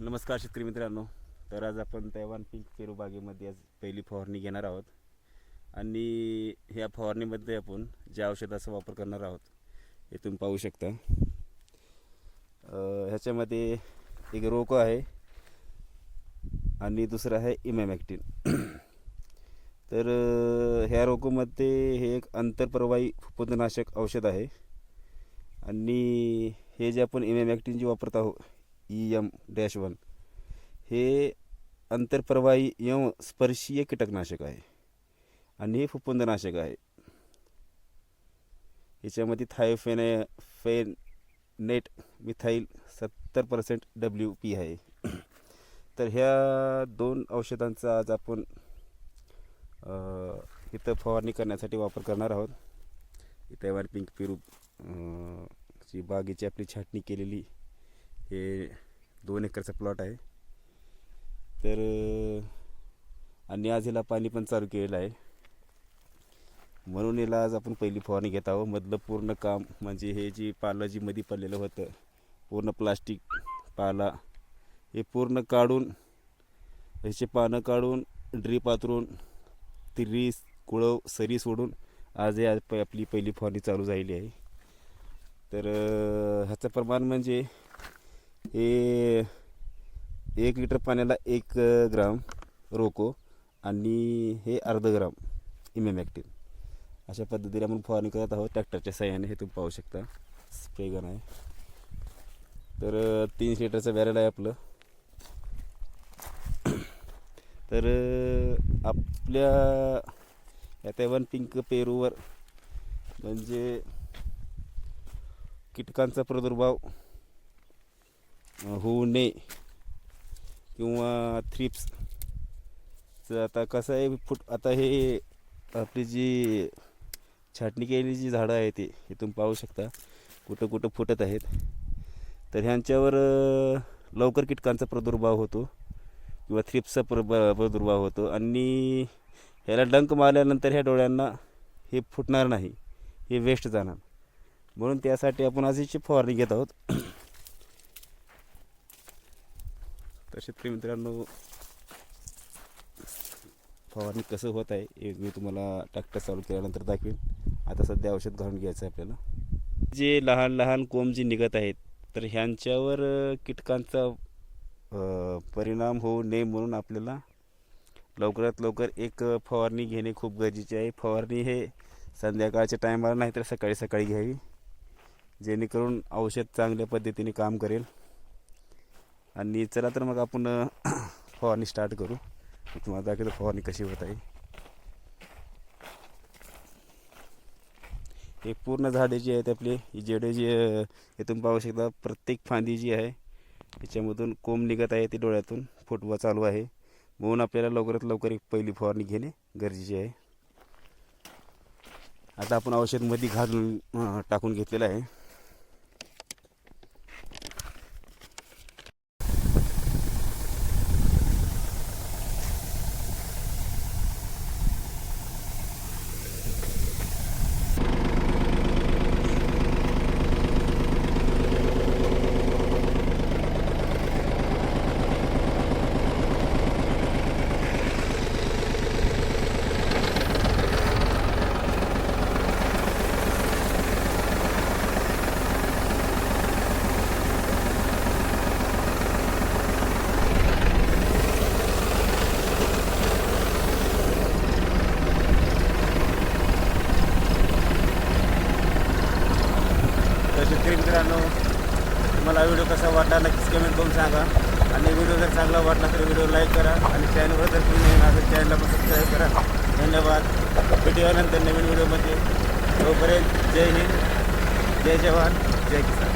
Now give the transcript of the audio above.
नमस्कार शेतकरी मित्रांनो. तर आज आपण तैवान पिंक पेरू बागेमध्ये आज पहिली फवारणी घेणार आहोत. आणि ह्या फवारणीमध्ये आपण ज्या औषधाचा वापर करणार आहोत हे तुम्ही पाहू शकता. ह्याच्यामध्ये एक रोको आहे आणि दुसरं आहे इमॅमॅक्टिन. तर ह्या रोकोमध्ये हे एक आंतरप्रवाही फुफुंदनाशक औषध आहे. आणि हे जे आपण इमॅमॅक्टिन जे वापरत आहोत ई एम डॅश वन हे आंतरप्रवाही यम स्पर्शीय कीटकनाशक आहे. आणि हे फुफुंदनाशक आहे. याच्यामध्ये थायोफेने फेन नेट मिथाईल सत्तर पर्सेंट डब्ल्यू पी आहे. तर ह्या दोन औषधांचा आज आपण इथं फवारणी करण्यासाठी वापर करणार आहोत. इथं वर पिंक पेरू ची बागेची आपली छाटणी केलेली हे दोन एकरचा प्लॉट आहे. तर आणि आज ह्याला पाणी पण चालू केलेलं आहे. म्हणून याला आज आपण पहिली फवारणी घेत आहोत. मधलं पूर्ण काम म्हणजे हे जी पाला जी मध्ये पडलेलं होतं पूर्ण प्लास्टिक पाला हे पूर्ण काढून ह्याचे पानं काढून ड्रीप आतरून तिरी कुळव सरी सोडून आज हे आज आपली पहिली फवारणी चालू झालेली आहे. तर ह्याचं प्रमाण म्हणजे हे एक लिटर पाण्याला एक ग्राम रोको आणि हे अर्ध ग्राम इमेमॅक्टिन. अशा पद्धतीने आपण फवारणी करत आहोत. ट्रॅक्टरच्या सहाय्याने हे तुम्ही पाहू शकता. स्प्रे गन आहे. तर तीनशे लिटरचं बॅरल आहे आपलं. तर आपल्या या तैवान पिंक पेरूवर म्हणजे कीटकांचा प्रादुर्भाव होऊ नये किंवा थ्रिप्सचं आता कसं आहे फुट आता हे आपली जी छाटणी केलेली जी झाडं आहे ते हे तुम्ही पाहू शकता कुठं कुठं फुटत आहेत. तर ह्यांच्यावर लवकर कीटकांचा प्रादुर्भाव होतो किंवा थ्रिप्सचा प्र ब- प्रादुर्भाव होतो. आणि ह्याला डंक मारल्यानंतर ह्या डोळ्यांना हे फुटणार नाही हे वेस्ट जाणार. म्हणून त्यासाठी आपण आज फवारणी घेत आहोत तर शेतकरी मित्रांनो फवारणी कसं होत आहे हे मी तुम्हाला ट्रॅक्टर चालू केल्यानंतर दाखवेन. आता सध्या औषध घालून घ्यायचं आहे आपल्याला. जे लहान लहान कोंब जे निघत आहेत तर ह्यांच्यावर कीटकांचा परिणाम होऊ नये म्हणून आपल्याला लवकरात लवकर एक फवारणी घेणे खूप गरजेचे आहे. फवारणी हे संध्याकाळच्या टायमाला नाही तर सकाळी सकाळी घ्यावी. जेणेकरून औषध चांगल्या पद्धतीने काम करेल. आणि चला तर मग आपण फवारणी स्टार्ट करू. तुम्हाला दाखवतो फवारणी कशी होत आहे. हे पूर्ण झाडे जी आहेत आपले ही जेडे जी अ, हे तुम्ही पाहू शकता प्रत्येक फांदी जी आहे त्याच्यामधून कोंब निघत आहे ते डोळ्यातून फुटवा चालू आहे. म्हणून आपल्याला लवकरात लवकर एक पहिली फवारणी घेणे गरजेचे आहे. आता आपण औषधमध्ये घालून टाकून घेतलेलं आहे तर शेतकरी मित्रांनो तुम्हाला व्हिडिओ कसा वाटला नक्कीच कमेंट करून सांगा. आणि व्हिडिओ जर चांगला वाटला तर व्हिडिओ लाईक करा आणि चॅनलवर जर तुम्ही नवीन असेल चॅनलला पण सबस्क्राईब करा. धन्यवाद. भेटूया नंतर नवीन व्हिडिओमध्ये. तोपर्यंत जय हिंद. जय जवान. जय किसान.